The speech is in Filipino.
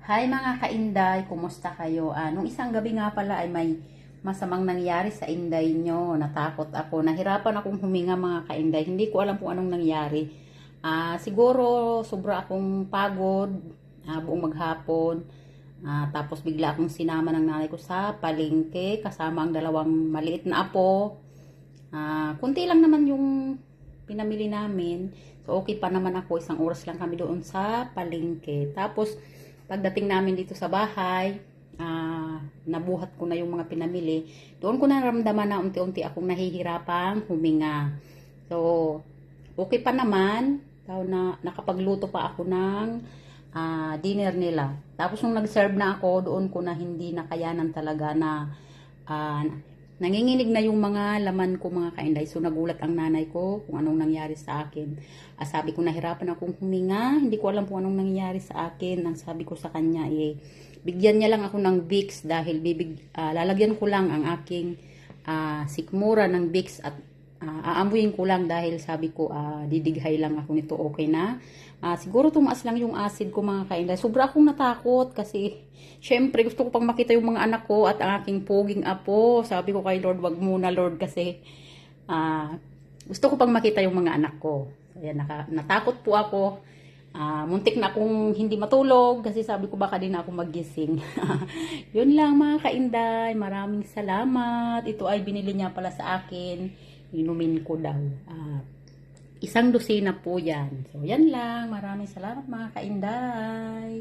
Hi mga kainday, kumusta kayo? Ah, nung isang gabi nga pala ay may masamang nangyari sa inday nyo. Natakot ako. Nahirapan akong huminga mga kainday. Hindi ko alam kung anong nangyari. Ah, siguro sobra akong pagod ah, buong maghapon. Ah, tapos bigla akong sinama ng nanay ko sa palengke kasama ang dalawang maliit na apo. Ah, kunti lang naman yung pinamili namin. So, okay pa naman ako. Isang oras lang kami doon sa palengke. Tapos, pagdating namin dito sa bahay, ah, nabuhat ko na yung mga pinamili. Doon ko naramdaman na unti-unti akong nahihirapang huminga. So, okay pa naman. Tao na, nakapagluto pa ako ng ah, dinner nila. Tapos, nung nag-serve na ako, doon ko na hindi nakayanan talaga na ah, Nanginginig na yung mga laman ko mga kainday. So nagulat ang nanay ko kung anong nangyari sa akin. Ah, sabi ko nahirapan akong huminga. Hindi ko alam kung anong nangyari sa akin. Ang sabi ko sa kanya eh, bigyan niya lang ako ng Vicks dahil bibig, ah, lalagyan ko lang ang aking ah, sikmura ng Vicks at ah, aamuyin ko lang dahil sabi ko ah, didighay lang ako nito okay na. Ah, siguro tumaas lang yung acid ko mga kainday. Sobra akong natakot kasi syempre gusto ko pang makita yung mga anak ko at ang aking poging apo. Sabi ko kay Lord, wag muna Lord kasi ah, gusto ko pang makita yung mga anak ko. Ayan, naka, natakot po ako. Ah, muntik na akong hindi matulog kasi sabi ko baka din ako magising. Yun lang mga kainday. Maraming salamat. Ito ay binili niya pala sa akin. Inumin ko daw. Ah, isang dosina po yan. So, yan lang. Maraming salamat mga kainday.